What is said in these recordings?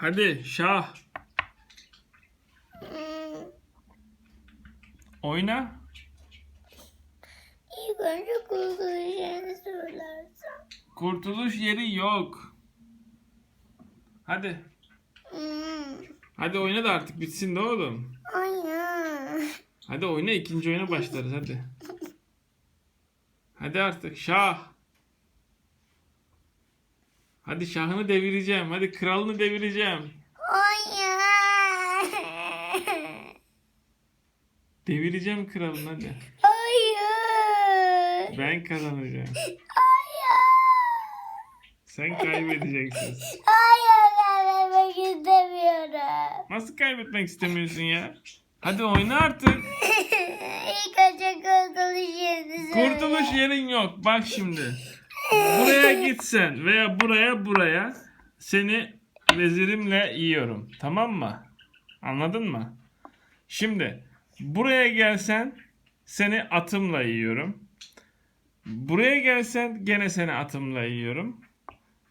Hadi şah. Oyna. İlk önce kurtuluşlarını söylersen. Kurtuluş yeri yok. Hadi. Hadi oyna da artık bitsin de oğlum. Aynen. Hadi oyna ikinci oyuna başlarız hadi. Hadi artık şah. Hadi şahını devireceğim. Hadi kralını devireceğim. Hayır. Devireceğim kralını hadi. Hayır. Ben kazanacağım. Hayır. Sen kaybedeceksin. Hayır vermek istemiyorum. Nasıl kaybetmek istemiyorsun ya? Hadi oyna artık. İlk önce kurtuluşlarını söyle. Kurtuluş yerin yok. Bak şimdi. Buraya gitsen veya buraya buraya seni vezirimle yiyorum. Tamam mı? Anladın mı? Şimdi buraya gelsen seni atımla yiyorum. Buraya gelsen gene seni atımla yiyorum.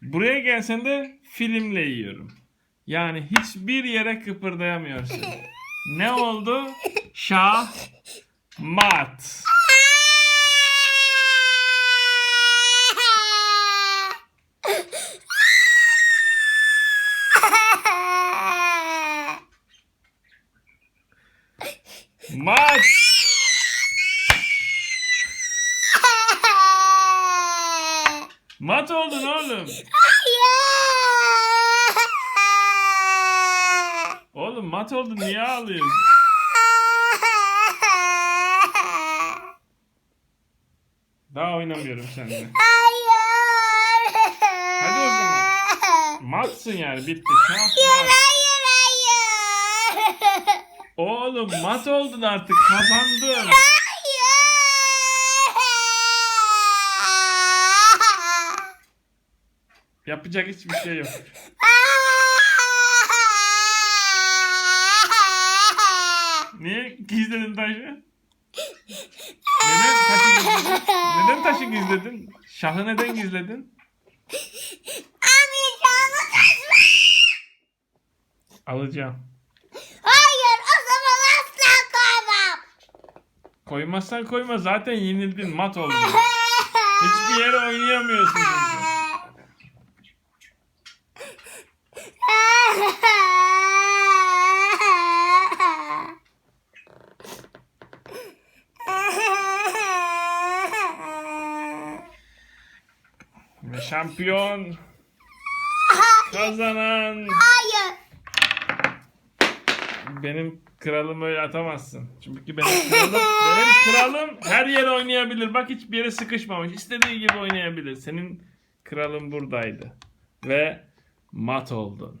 Buraya gelsen de filmle yiyorum. Yani hiçbir yere kıpırdayamıyorsun. Ne oldu? Şah mat. Mat. Mat oldun oğlum. Oğlum mat oldun niye ağlıyorsun? Daha oynamıyorum seninle. Hadi o zaman. Matsın yani bitti. Şah mat. Oğlum mat oldun artık kazandın. Yapacak hiçbir şey yok. Niye gizledin taşı? Neden taşı gizledin? Neden taşı gizledin? Şahı neden gizledin? Alacağım. Hayır o zaman asla koymam. Koymazsan koyma zaten yenildin mat oldun. Hiçbir yere oynayamıyorsun çünkü. Ve şampiyon kazanan Hayır. Benim kralım öyle atamazsın. Çünkü benim kralım, benim kralım her yere oynayabilir. Bak hiçbir yere sıkışmamış. İstediği gibi oynayabilir. Senin kralın buradaydı. Ve mat oldun.